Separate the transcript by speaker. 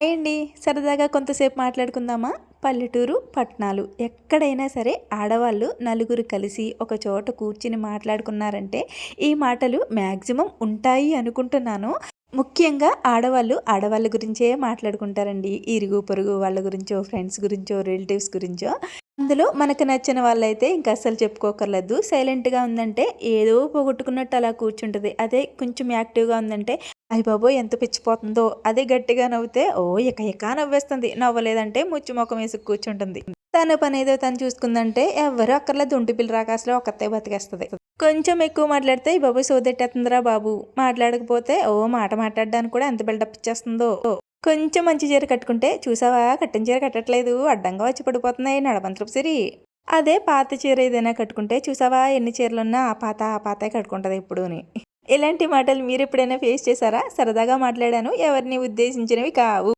Speaker 1: ఏంటి? సరదాగా కొంతసేపు మాట్లాడుకుందామా? పల్లెటూరు పట్టణాలు ఎక్కడైనా సరే ఆడవాళ్ళు నలుగురు కలిసి ఒక చోట కూర్చుని మాట్లాడుకున్నారంటే ఈ మాటలు మ్యాక్సిమం ఉంటాయి అనుకుంటున్నాను. ముఖ్యంగా ఆడవాళ్ళు ఆడవాళ్ళ గురించే మాట్లాడుకుంటారండి. ఇరుగు పొరుగు వాళ్ళ గురించో ఫ్రెండ్స్ గురించో రిలేటివ్స్ గురించో. అందులో మనకు నచ్చిన వాళ్ళైతే ఇంకా అస్సలు చెప్పుకోకర్లేదు. సైలెంట్గా ఉందంటే ఏదో పోగొట్టుకున్నట్టు అలా కూర్చుంటుంది. అదే కొంచెం యాక్టివ్గా ఉందంటే అయ్య బాబో ఎంత పిచ్చిపోతుందో. అదే గట్టిగా నవ్వితే ఓ ఇక ఇక నవ్వేస్తుంది. నవ్వలేదంటే ముచ్చు ముఖం వేసి కూర్చుంటుంది. తన పని ఏదో తను చూసుకుందంటే ఎవరు అక్కర్లేదు దుంటి పిల్ల రాకాసలో ఒకతే బతికేస్తుంది. కొంచెం ఎక్కువ మాట్లాడితే ఈ బాబు సోదెట్టేస్తుందిరా బాబు. మాట్లాడకపోతే ఓ మాట మాట్లాడడానికి కూడా ఎంత బిల్డప్ ఇచ్చేస్తుందో. కొంచెం మంచి చీర కట్టుకుంటే చూసావా కట్టిన చీర కట్టట్లేదు అడ్డంగా వచ్చి పడిపోతున్నాయి నడబంతరపు సిరి. అదే పాత చీర ఏదైనా కట్టుకుంటే చూసావా ఎన్ని చీరలున్నా ఆ పాత ఆ పాత కట్టుకుంటుంది ఇప్పుడుని ఇలాంటి మాటలు మీరు ఎప్పుడైనా ఫేస్ చేశారా? సరదాగా మాట్లాడాను. ఎవరిని ఉద్దేశించినవి కావు.